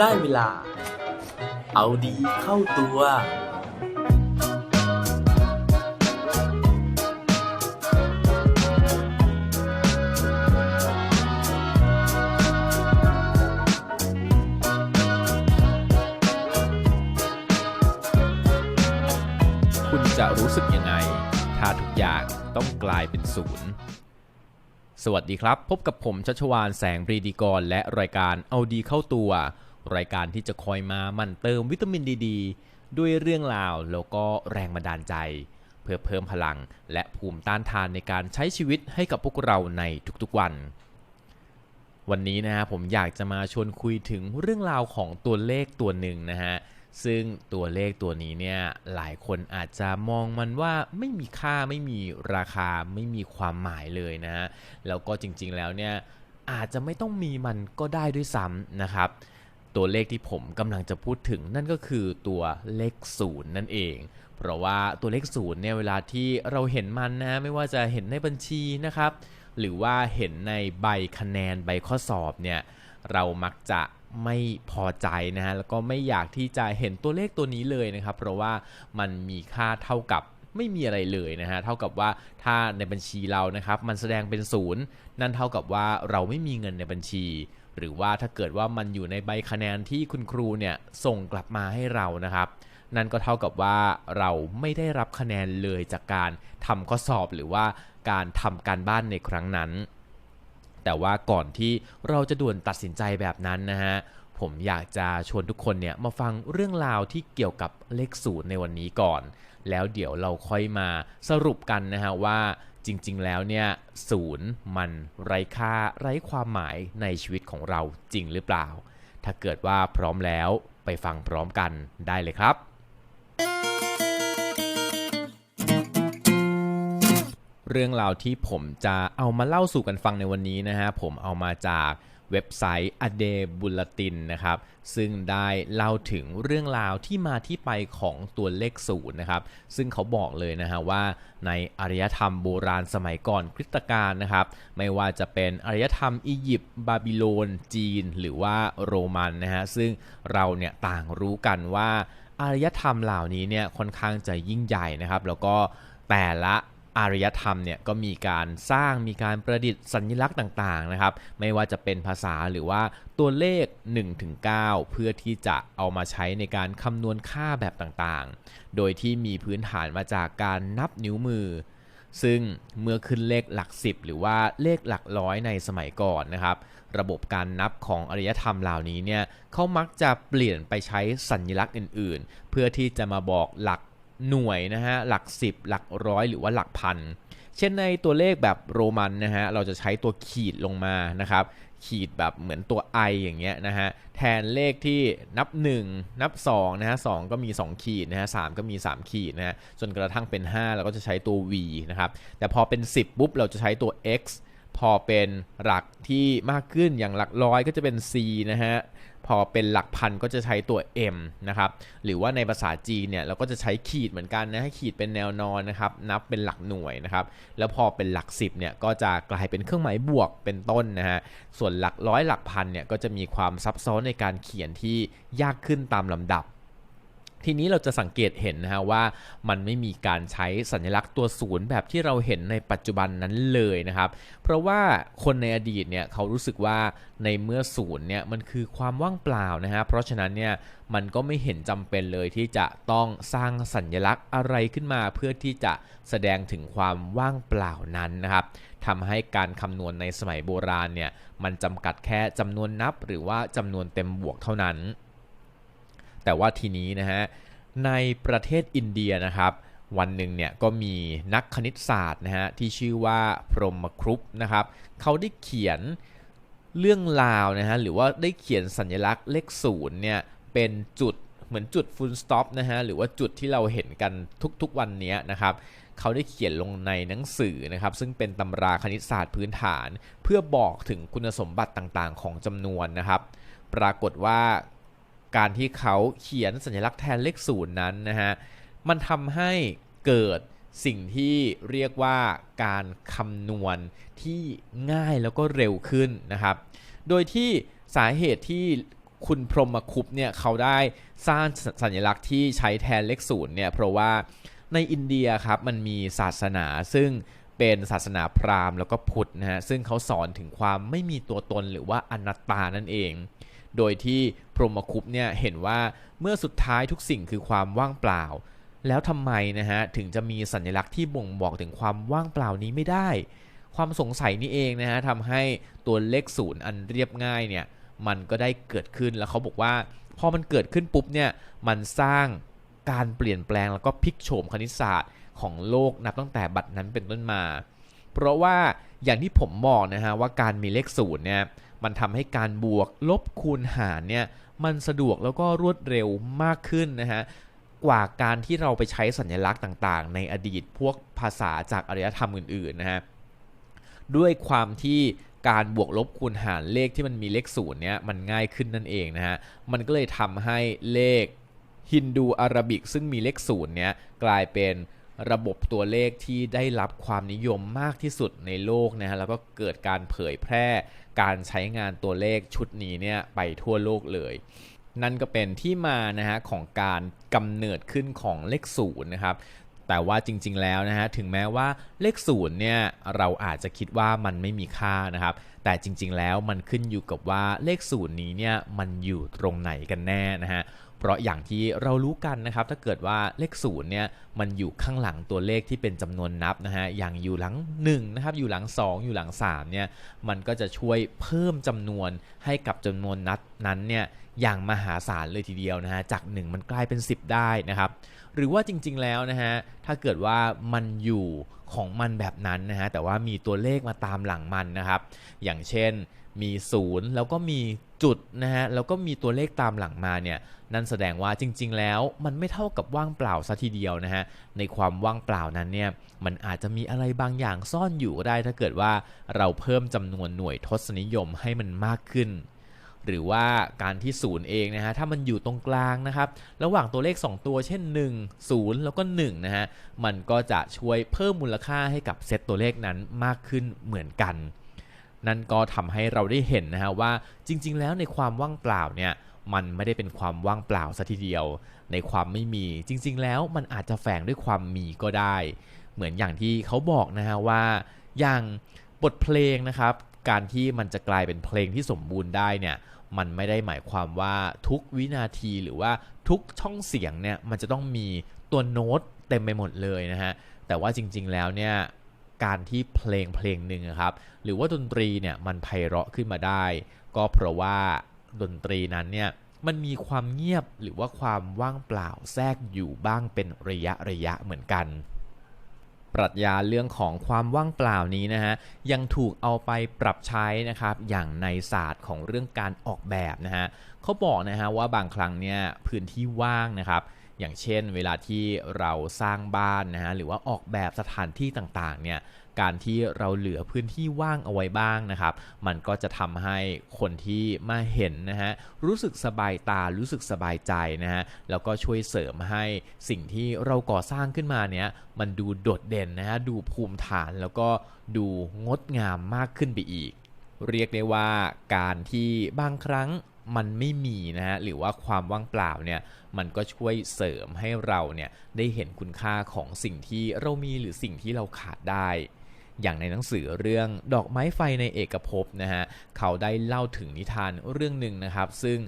ได้เวลา เอาดีเข้าตัว คุณจะรู้สึกยังไง ถ้าทุกอย่างต้องกลายเป็นศูนย์สวัสดีครับ พบกับผมชัชวานแสงปรีดีกรและรายการเอาดีเข้าตัว รายการที่จะคอยมามั่นเติมวิตามินดีดด้วยเรื่องราวแล้วก็แรงบันดาลใจ เพื่อเพิ่มพลังและภูมิต้านทานในการใช้ชีวิตให้กับพวกเราในทุกๆวัน วันนี้นะฮะผมอยากจะมาชวนคุยถึงเรื่องราวของตัวเลขตัวหนึ่งนะฮะซึ่งตัวเลขตัวนี้เนี่ยหลายคนอาจจะมองมันว่าไม่มีค่าไม่มีราคาไม่มีความหมายเลยนะฮะแล้วก็จริงๆแล้วเนี่ยอาจจะไม่ต้องมีมันก็ได้ด้วยซ้ำนะครับ ตัวเลขที่ผมกำลังจะพูดถึงนั่นก็คือตัวเลขศูนย์นั่นเอง เพราะว่าตัวเลขศูนย์เนี่ยเวลาที่เราเห็นมันนะไม่ว่าจะเห็นในบัญชีนะครับ หรือว่าเห็นในใบคะแนนใบข้อสอบเนี่ยเรามักจะไม่พอใจนะฮะแล้วก็ไม่อยากที่จะเห็นตัวเลขตัวนี้เลยนะครับ เพราะว่ามันมีค่าเท่ากับ ไม่มีอะไรเลยนะฮะเท่ากับว่าถ้าในบัญชีเรานะครับมันแสดงเป็นศูนย์นั่นเท่ากับว่าเราไม่มีเงินในบัญชี หรือว่าถ้าเกิดว่ามันอยู่ในใบคะแนนที่คุณครูเนี่ยส่งกลับมาให้เรานะครับนั่นก็เท่ากับว่าเราไม่ได้รับคะแนนเลยจากการทำข้อสอบหรือว่าการทำการบ้านในครั้งนั้น แต่ว่าก่อนที่เราจะด่วนตัดสินใจแบบนั้นนะฮะผมอยากจะชวนทุกคนเนี่ยมาฟังเรื่องราวที่เกี่ยวกับเลขศูนย์ในวันนี้ก่อน แล้วเดี๋ยวเราค่อยมาสรุปกันนะฮะว่าจริง ๆ แล้วเนี่ยศูนย์มันไร้ค่าไร้ความหมายในชีวิตของเราจริงหรือเปล่า ถ้าเกิดว่าพร้อมแล้วไปฟังพร้อมกันได้เลยครับ เรื่องราวที่ผมจะเอามาเล่าสู่กันฟังในวันนี้นะฮะผมเอามาจาก เว็บไซต์ a d e b u l l a t i n นะครับ ซึ่งได้เล่าถึงเรื่องราวที่มาที่ไปของตัวเลขศูนย์นะครับ ซึ่งเขาบอกเลยนะฮะว่าในอารยธรรมโบราณสมัยก่อนคริสตกาลนะครับ ไม่ว่าจะเป็นอารยธรรมอียิปต์บาบิโลน จีน หรือว่าโรมันนะฮะ ซึ่งเราเนี่ยต่างรู้กันว่าอารยธรรมเหล่านี้เนี่ยค่อนข้างจะยิ่งใหญ่นะครับ แล้วก็แต่ละ อารยธรรมเนี่ยก็มีการสร้างมีการประดิษฐ์สัญลักษณ์ต่างๆนะครับ ไม่ว่าจะเป็นภาษาหรือว่าตัวเลข 1-9 เพื่อที่จะเอามาใช้ในการคำนวณค่าแบบต่างๆ โดยที่มีพื้นฐานมาจากการนับนิ้วมือ ซึ่งเมื่อขึ้นเลขหลัก 10 หรือว่าเลขหลักร้อยในสมัยก่อนนะครับ ระบบการนับของอารยธรรมเหล่านี้เนี่ยเขามักจะเปลี่ยนไปใช้สัญลักษณ์อื่น ๆ เพื่อที่จะมาบอกหลัก หน่วยนะฮะหลัก 10 หลักร้อยหรือว่าหลักพัน เช่นในตัวเลขแบบโรมันนะฮะเราจะใช้ตัวขีดลงมานะครับขีดแบบเหมือนตัว i อย่างเงี้ยนะฮะแทนเลขที่นับ 1 นับ2นะฮะ2ก็มี 2 ขีดนะฮะ3ก็มี 3 ขีดนะฮะจนกระทั่งเป็น 5 เราก็จะใช้ตัว v นะครับแต่พอเป็น 10 ปุ๊บเราจะใช้ตัว x พอเป็นหลักที่มากขึ้นอย่างหลักร้อยก็จะเป็น c นะฮะ พอเป็นหลักพันก็จะใช้ตัว m นะครับ หรือว่าในภาษาจีนเนี่ยเราก็จะใช้ขีดเหมือนกันนะให้ขีดเป็นแนวนอนนะครับ นับเป็นหลักหน่วยนะครับ แล้วพอเป็นหลัก 10เนี่ยก็จะกลายเป็นเครื่องหมายบวกเป็นต้นนะฮะ ส่วนหลักร้อยหลักพันเนี่ยก็จะมีความซับซ้อนในการเขียนที่ยากขึ้นตามลำดับ ทีนี้เราจะสังเกตเห็นนะฮะว่ามันไม่มีการใช้สัญลักษณ์ตัวศูนย์แบบที่เราเห็นในปัจจุบันนั้นเลยนะครับ เพราะว่าคนในอดีตเนี่ยเขารู้สึกว่าในเมื่อศูนย์เนี่ยมันคือความว่างเปล่านะฮะเพราะฉะนั้นเนี่ยมันก็ไม่เห็นจำเป็นเลยที่จะต้องสร้างสัญลักษณ์อะไรขึ้นมา เพื่อที่จะแสดงถึงความว่างเปล่านั้นนะครับทำให้การคำนวณในสมัยโบราณเนี่ยมันจำกัดแค่จำนวนนับหรือว่าจำนวนเต็มบวกเท่านั้น แต่ว่าทีนี้นะฮะในประเทศอินเดียนะครับ วันหนึ่งเนี่ยก็มีนักคณิตศาสตร์นะฮะที่ชื่อว่าพรหมครุปนะครับเขาได้เขียนเรื่องราวนะฮะหรือว่าได้เขียนสัญลักษณ์เลขศูนย์เนี่ยเป็นจุดเหมือนจุด full stop นะฮะหรือว่าจุดที่เราเห็นกันทุกๆวันนี้นะครับเขาได้เขียนลงในหนังสือนะครับ ซึ่งเป็นตำราคณิตศาสตร์พื้นฐาน เพื่อบอกถึงคุณสมบัติต่างๆ ของจำนวนนะครับ ปรากฏว่า การที่เขาเขียนสัญลักษณ์แทนเลขศูนย์นั้นนะฮะมันทำให้เกิดสิ่งที่เรียกว่าการคำนวณที่ง่ายแล้วก็เร็วขึ้นนะครับ โดยที่สาเหตุที่คุณพรหมคุปเนี่ยเขาได้สร้างสัญลักษณ์ที่ใช้แทนเลขศูนย์เนี่ยเพราะว่าในอินเดียครับมันมีศาสนาซึ่งเป็นศาสนาพราหมณ์แล้วก็พุทธนะฮะซึ่งเขาสอนถึงความไม่มีตัวตนหรือว่าอนัตตานั่นเอง โดยที่พรหมคุปเนี่ยเห็นว่าเมื่อสุดท้ายทุกสิ่งคือความว่างเปล่า แล้วทำไมนะฮะถึงจะมีสัญลักษณ์ที่บ่งบอกถึงความว่างเปล่านี้ไม่ได้ ความสงสัยนี้เองนะฮะทำให้ตัวเลขศูนย์อันเรียบง่ายเนี่ยมันก็ได้เกิดขึ้นแล้วเขาบอกว่าพอมันเกิดขึ้นปุ๊บเนี่ยมันสร้างการเปลี่ยนแปลงแล้วก็พลิกโฉมคณิตศาสตร์ของโลกนับตั้งแต่บัดนั้นเป็นต้นมา เพราะว่าอย่างที่ผมบอกนะฮะว่าการมีเลขศูนย์เนี่ย มันทำให้การบวกลบคูณหารเนี่ยมันสะดวกแล้วก็รวดเร็วมากขึ้นนะฮะกว่าการที่เราไปใช้สัญลักษณ์ต่างๆ ในอดีตพวกภาษาจากอารยธรรมอื่นๆนะฮะด้วยความที่การบวกลบคูณหารเลขที่มันมีเลขศูนย์เนี่ยมันง่ายขึ้นนั่นเองนะฮะมันก็เลยทำให้เลขฮินดูอาราบิกซึ่งมีเลขศูนย์เนี่ยกลายเป็น ระบบตัวเลขที่ได้รับความนิยมมากที่สุดในโลกนะฮะแล้วก็เกิดการเผยแพร่การใช้งานตัวเลขชุดนี้เนี่ยไปทั่วโลกเลย นั่นก็เป็นที่มานะฮะของการกำเนิดขึ้นของเลขศูนย์นะครับแต่ว่าจริงๆแล้วนะฮะถึงแม้ว่าเลขศูนย์เนี่ยเราอาจจะคิดว่ามันไม่มีค่านะครับ แต่จริงๆแล้วมันขึ้นอยู่กับว่าเลขศูนย์นี้เนี่ยมันอยู่ตรงไหนกันแน่นะฮะ เพราะอย่างที่เรารู้กันนะครับถ้าเกิดว่าเลขศูนย์เนี่ยมันอยู่ข้างหลังตัวเลขที่เป็นจำนวนนับนะฮะอย่างอยู่หลัง1นะครับอยู่หลัง 2 อยู่หลัง3เนี่ยมันก็จะช่วยเพิ่มจำนวนให้กับจำนวนนัดนั้นเนี่ย อย่างมหาศาลเลยทีเดียวนะฮะจาก 1 มันกลายเป็น 10 ได้นะครับ หรือว่าจริง ๆ แล้วนะฮะถ้าเกิดว่ามันอยู่ของมันแบบนั้นนะฮะแต่ว่ามีตัวเลขมาตามหลังมันนะครับ อย่างเช่นมี0แล้วก็มีจุดนะฮะแล้วก็มีตัวเลขตามหลังมาเนี่ยนั่นแสดงว่าจริง ๆ แล้วมันไม่เท่ากับว่างเปล่าซะทีเดียวนะฮะในความว่างเปล่านั้นเนี่ยมันอาจจะมีอะไรบางอย่างซ่อนอยู่ก็ได้ ถ้าเกิดว่าเราเพิ่มจำนวนหน่วยทศนิยมให้มันมากขึ้น หรือว่าการที่ศูนย์เองนะฮะถ้ามันอยู่ตรงกลางนะครับระหว่างตัวเลข 2 ตัวเช่น 1 0 แล้วก็1นะฮะมันก็จะช่วยเพิ่มมูลค่าให้กับเซตตัวเลขนั้นมากขึ้นเหมือนกัน นั่นก็ทำให้เราได้เห็นนะฮะว่าจริง ๆ แล้วในความว่างเปล่าเนี่ยมันไม่ได้เป็นความว่างเปล่าซะทีเดียว ในความไม่มีจริง ๆ แล้วมันอาจจะแฝงด้วยความมีก็ได้ เหมือนอย่างที่เขาบอกนะฮะว่าอย่างบทเพลงนะครับ การที่มันจะกลายเป็นเพลงที่สมบูรณ์ได้เนี่ยมันไม่ได้หมายความว่าทุกวินาทีหรือว่าทุกช่องเสียงเนี่ยมันจะต้องมีตัวโน้ตเต็มไปหมดเลยนะฮะแต่ว่าจริง ๆแล้วเนี่ยการที่เพลงเพลงหนึ่งครับหรือว่าดนตรีเนี่ยมันไพเราะขึ้นมาได้ ก็เพราะว่าดนตรีนั้นเนี่ยมันมีความเงียบหรือว่าความว่างเปล่าแทรกอยู่บ้างเป็นระยะระยะเหมือนกัน ปรัชญาเรื่องของความว่างเปล่านี้นะฮะยังถูกเอาไปปรับใช้นะครับอย่างในศาสตร์ของเรื่องการออกแบบนะฮะเขาบอกนะฮะว่าบางครั้งเนี่ยพื้นที่ว่างนะครับอย่างเช่นเวลาที่เราสร้างบ้านนะฮะหรือว่าออกแบบสถานที่ต่างๆเนี่ย การที่เราเหลือพื้นที่ว่างเอาไว้บ้างนะครับ มันก็จะทำให้คนที่มาเห็นนะฮะรู้สึกสบายตารู้สึกสบายใจนะฮะแล้วก็ช่วยเสริมให้สิ่งที่เราก่อสร้างขึ้นมาเนี้ยมันดูโดดเด่นนะฮะดูภูมิฐานแล้วก็ดูงดงามมากขึ้นไปอีก เรียกได้ว่าการที่บางครั้งมันไม่มีนะฮะหรือว่าความว่างเปล่าเนี่ยมันก็ช่วยเสริมให้เราเนี่ยได้เห็นคุณค่าของสิ่งที่เรามีหรือสิ่งที่เราขาดได้ อย่างในหนังสือเรื่องดอกไม้ไฟในเอกภพนะฮะเขาได้เล่าถึงนิทานเรื่องหนึ่งนะครับ ซึ่ง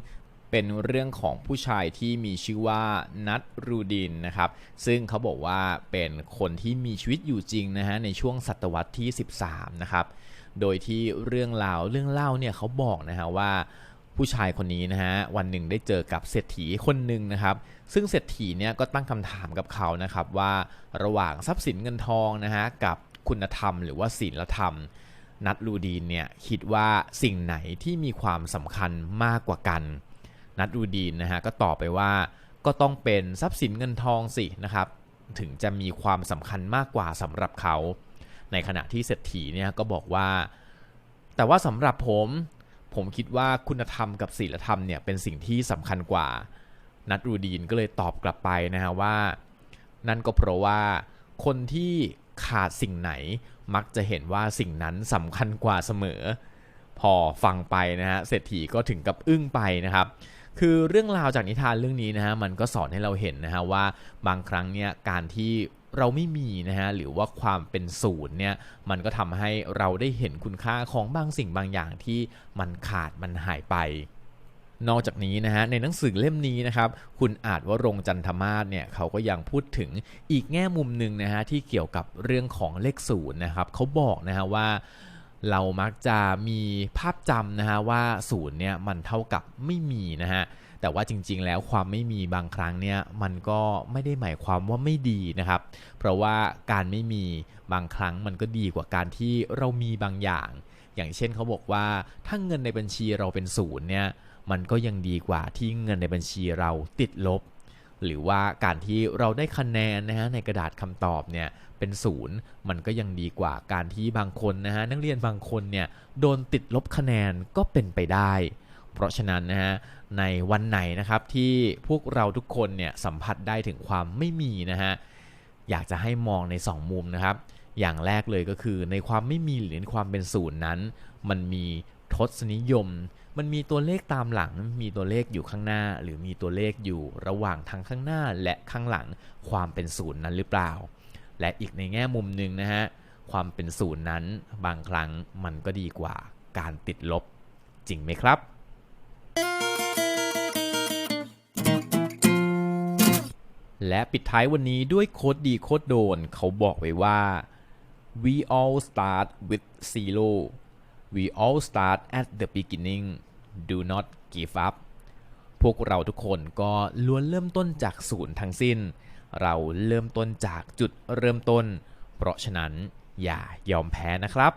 เป็นเรื่องของผู้ชายที่มีชื่อว่านัทรูดินนะครับ ซึ่งเขาบอกว่าเป็นคนที่มีชีวิตอยู่จริงนะฮะในช่วงศตวรรษที่ 13 นะครับ โดยที่เรื่องราวเรื่องเล่าเนี่ยเขาบอกนะฮะว่าผู้ชายคนนี้นะฮะวันหนึ่งได้เจอกับเศรษฐีคนหนึ่งนะครับ ซึ่งเศรษฐีเนี่ยก็ตั้งคำถามกับเขานะครับว่าระหว่างทรัพย์สินเงินทองนะฮะกับ คุณธรรม หรือว่าศีลธรรม นัทลูดีนเนี่ยคิดว่าสิ่งไหนที่มีความสำคัญมากกว่ากัน นัทลูดีนนะฮะก็ตอบไปว่าก็ต้องเป็นทรัพย์สินเงินทองสินะครับ ถึงจะมีความสำคัญมากกว่าสำหรับเขา ในขณะที่เศรษฐีเนี่ยก็บอกว่า แต่ว่าสำหรับผมผมคิดว่าคุณธรรมกับศีลธรรมเนี่ยเป็นสิ่งที่สำคัญกว่า นัทรูดีนก็เลยตอบกลับไปนะฮะว่า นั่นก็เพราะว่าคนที่ ขาดสิ่งไหน มักจะเห็นว่าสิ่งนั้นสำคัญกว่าเสมอ พอฟังไปนะฮะเศรษฐีก็ถึงกับอึ้งไปนะครับ คือเรื่องราวจากนิทานเรื่องนี้นะฮะมันก็สอนให้เราเห็นนะฮะว่าบางครั้งเนี่ยการที่เราไม่มีนะฮะหรือว่าความเป็นศูนย์เนี่ยมันก็ทำให้เราได้เห็นคุณค่าของบางสิ่งบางอย่างที่มันขาดมันหายไป นอกจากนี้นะฮะในหนังสือเล่มนี้นะครับคุณอาจวรงจันทมาศเนี่ยเขาก็ยังพูดถึงอีกแง่มุมหนึ่งนะฮะที่เกี่ยวกับเรื่องของเลขศูนย์นะครับเขาบอกนะฮะว่าเรามักจะมีภาพจำนะฮะว่าศูนย์เนี่ยมันเท่ากับไม่มีนะฮะแต่ว่าจริงๆ แล้วความไม่มีบางครั้งเนี่ยมันก็ไม่ได้หมายความว่าไม่ดีนะครับ เพราะว่าการไม่มีบางครั้งมันก็ดีกว่าการที่เรามีบางอย่าง อย่างเช่นเขาบอกว่าถ้าเงินในบัญชีเราเป็นศูนย์เนี่ย มันก็ยังดีกว่าที่เงินในบัญชีเราติดลบ หรือว่าการที่เราได้คะแนนนะฮะในกระดาษคำตอบเนี่ยเป็นศูนย์มันก็ยังดีกว่าการที่บางคนนะฮะนักเรียนบางคนเนี่ยโดนติดลบคะแนนก็เป็นไปได้ เพราะฉะนั้นนะฮะในวันไหนนะครับที่พวกเราทุกคนเนี่ยสัมผัสได้ถึงความไม่มีนะฮะอยากจะให้มองใน 2 มุมนะครับ อย่างแรกเลยก็คือในความไม่มีหรือในความเป็นศูนย์นั้น มันมีทศนิยม มันมีตัวเลขตามหลัง มีตัวเลขอยู่ข้างหน้า หรือมีตัวเลขอยู่ระหว่างทั้งข้างหน้าและข้างหลังความเป็นศูนย์นั้นหรือเปล่า และอีกในแง่มุมหนึ่งนะฮะความเป็นศูนย์นั้นบางครั้งมันก็ดีกว่าการติดลบจริงไหมครับ และปิดท้ายวันนี้ด้วยโคดดีโคดโดน เขาบอกไว้ว่า we all start with zero we all start at the beginning do not give up พวกเราทุกคนก็ล้วนเริ่มต้นจากศูนย์ทั้งสิ้น เราเริ่มต้นจากจุดเริ่มต้น เพราะฉะนั้นอย่ายอมแพ้นะครับ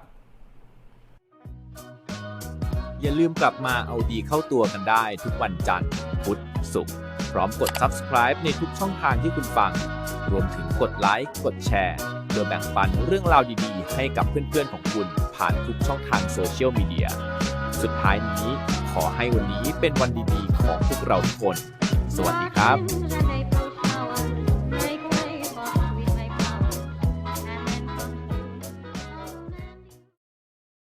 อย่าลืมกลับมาเอาดีเข้าตัวกันได้ทุกวันจันทร์ พุธศุกร์พร้อมกด subscribe ในทุกช่องทางที่คุณฟัง รวมถึงกดไลค์ กดแชร์เพื่อแบ่งปันเรื่องราวดีๆ ให้กับเพื่อนๆของคุณผ่านทุกช่องทางโซเชียลมีเดีย สุดท้ายนี้ ขอให้วันนี้เป็นวันดีๆของพวกเราทุกคน สวัสดีครับ